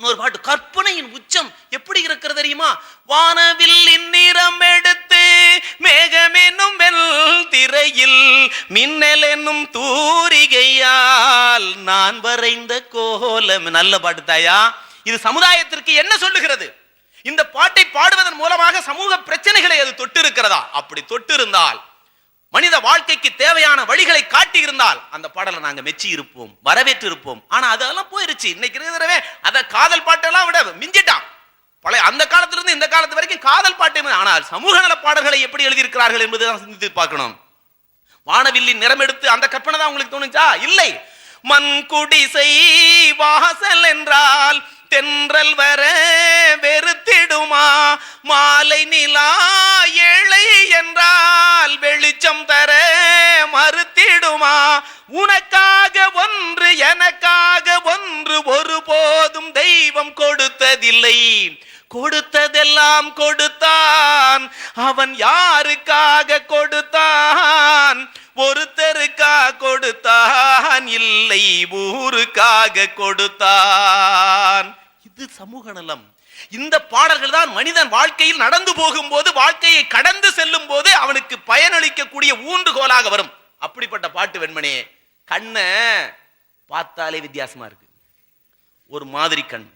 இன்னொரு பாட்டு கற்பனையின் உச்சம் எப்படி இருக்கிறது தெரியுமா? வானவில் இந்நிறம் எடுத்து மேகமென்னும் வெள் திரையில் மின்னல் என்னும் தூரிகையால் நான் வரைந்த கோலம். நல்ல பாட்டு தாயா. இது சமுதாயத்திற்கு என்ன சொல்லுகிறது? இந்த பாட்டை பாடுவதன் மூலமாக சமூக பிரச்சனைகளை அது தொட்டு இருக்கிறதா அப்படி தொட்டு இருந்தால் மனித வாழ்க்கைக்கு தேவையான வழிகளை காட்டி இருந்தால் அந்த பாடலை நாங்க மெச்சி இருப்போம் வரவேற்று இருப்போம் ஆனா அதெல்லாம் போயிருச்சு. இன்னைக்கு இருக்கிறவே அதை காதல் பாட்டெல்லாம் விட மிஞ்சிட்டான். பழைய அந்த காலத்துல இருந்து இந்த காலத்து வரைக்கும் காதல் பாட்டு ஆனால் சமூக நல பாடல்களை எப்படி எழுதியிருக்கிறார்கள் என்பதுதான் சிந்தித்து பார்க்கணும். வானவில்லின் நிறம் எடுத்து அந்த கற்பனை தான் உங்களுக்கு தோணுச்சா? இல்லை. மண் குடிசை வாசல் என்றால் தென்றல் வர வெறுத்திடுமா? மாலை நிலா உனக்காக ஒன்று எனக்காக ஒன்று ஒருபோதும் தெய்வம் கொடுத்ததில்லை. கொடுத்ததெல்லாம் கொடுத்தான். அவன் யாருக்காக கொடுத்தான்? ஒருத்தருக்கா கொடுத்தான். இல்லை ஊருக்காக கொடுத்தான். இது சமூக நலம். இந்த பாடல்கள் தான் மனிதன் வாழ்க்கையில் நடந்து போகும்போது வாழ்க்கையை கடந்து செல்லும் போது அவனுக்கு பயனளிக்கக்கூடிய ஊன்றுகோலாக வரும். அப்படிப்பட்ட பாட்டு வெண்மணி கண்ணை பார்த்தாலே வித்தியாசமாக இருக்கு. ஒரு மாதிரி கண்.